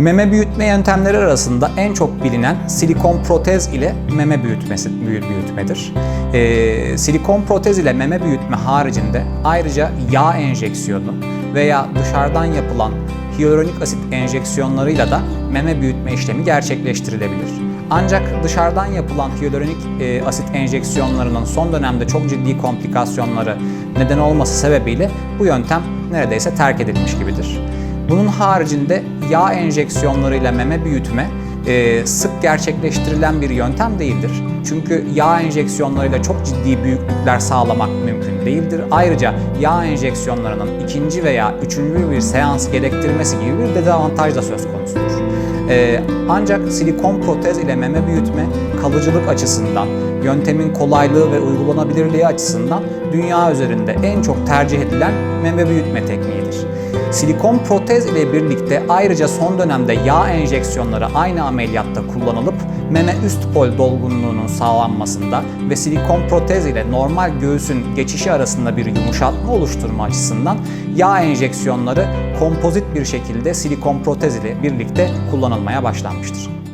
Meme büyütme yöntemleri arasında en çok bilinen silikon protez ile meme büyütmesi büyü- büyütmedir. Ee, silikon protez ile meme büyütme haricinde ayrıca yağ enjeksiyonu veya dışarıdan yapılan hyaluronik asit enjeksiyonlarıyla da meme büyütme işlemi gerçekleştirilebilir. Ancak dışarıdan yapılan hyaluronik e, asit enjeksiyonlarının son dönemde çok ciddi komplikasyonları neden olması sebebiyle bu yöntem neredeyse terk edilmiş gibidir. Bunun haricinde yağ enjeksiyonlarıyla meme büyütme e, sık gerçekleştirilen bir yöntem değildir. Çünkü yağ enjeksiyonlarıyla çok ciddi büyüklükler sağlamak mümkün değildir. Ayrıca yağ enjeksiyonlarının ikinci veya üçüncü bir seans gerektirmesi gibi bir dezavantaj da söz konusudur. Ee, ancak silikon protez ile meme büyütme kalıcılık açısından, yöntemin kolaylığı ve uygulanabilirliği açısından dünya üzerinde en çok tercih edilen meme büyütme tekniğidir. Silikon protez ile birlikte ayrıca son dönemde yağ enjeksiyonları aynı ameliyatta kullanılıp meme üst pol dolgunluğunun sağlanmasında ve silikon protez ile normal göğsün geçişi arasında bir yumuşatma oluşturma açısından yağ enjeksiyonları kompozit bir şekilde silikon protez ile birlikte kullanılmaya başlanmıştır.